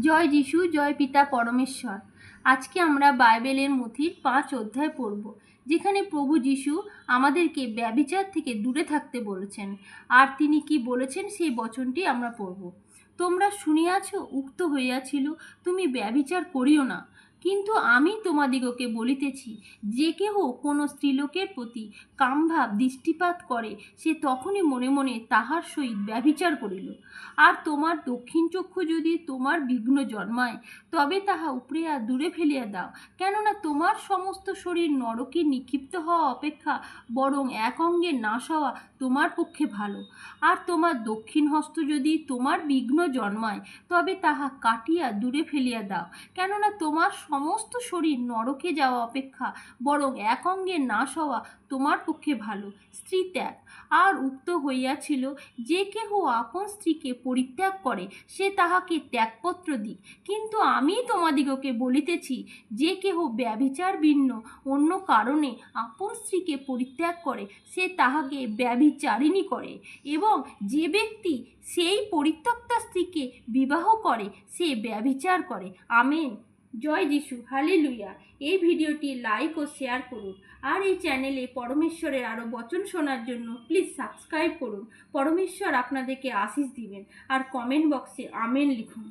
জয় যিশু, জয় পিতা পরমেশ্বর। আজকে আমরা বাইবেলের মথির পাঁচ অধ্যায় পড়ব, যেখানে প্রভু যিশু আমাদেরকে ব্যবিচার থেকে দূরে থাকতে বলেছেন। আর তিনি কি বলেছেন সেই বচনটি আমরা পড়ব। তোমরা শুনিয়াছ, উক্ত হইয়াছিল, তুমি ব্যবিচার করিও না। কিন্তু আমি তোমাদিগকে বলিতেছি, যে কেহ কোনো স্ত্রীলোকের প্রতি কামভাব, দৃষ্টিপাত করে, সে তখনই মনে মনে তাহার সহিত ব্যভিচার করিল। আর তোমার দক্ষিণ চক্ষু যদি তোমার বিঘ্ন জন্মায়, তবে তাহা উপড়িয়া দূরে ফেলিয়া দাও। কেননা তোমার সমস্ত শরীর নরকে নিক্ষিপ্ত হওয়া অপেক্ষা বরং এক অঙ্গে নাশ হওয়া তোমার পক্ষে ভালো। আর তোমার দক্ষিণ হস্ত যদি তোমার বিঘ্ন জন্মায়, তবে তাহা কাটিয়া দূরে ফেলিয়া দাও। কেননা তোমার সমস্ত শরীর নরকে যাওয়া অপেক্ষা, বরং এক অঙ্গে নাশ হওয়া তোমার পক্ষে ভালো। স্ত্রী ত্যাগ। আর উক্ত হইয়াছিল, যে কেহ আপন স্ত্রীকে পরিত্যাগ করে, সে তাহাকে ত্যাগপত্র দিক। কিন্তু আমি তোমাদিগকে বলিতেছি, যে কেহ ব্যভিচার ভিন্ন অন্য কারণে আপন স্ত্রীকে পরিত্যাগ করে, সে তাহাকে ব্যভিচারিণী করে। এবং যে ব্যক্তি সেই পরিত্যক্তা স্ত্রীকে বিবাহ করে, সে ব্যভিচার করে। আমেন। জয় যিশু, হালেলুয়া। এই ভিডিওটি লাইক ও শেয়ার করুন। আর এই চ্যানেলে পরমেশ্বরের আরও বচন শোনার জন্য প্লিজ সাবস্ক্রাইব করুন। পরমেশ্বর আপনাদেরকে আশিস দিবেন। আর কমেন্ট বক্সে আমেন লিখুন।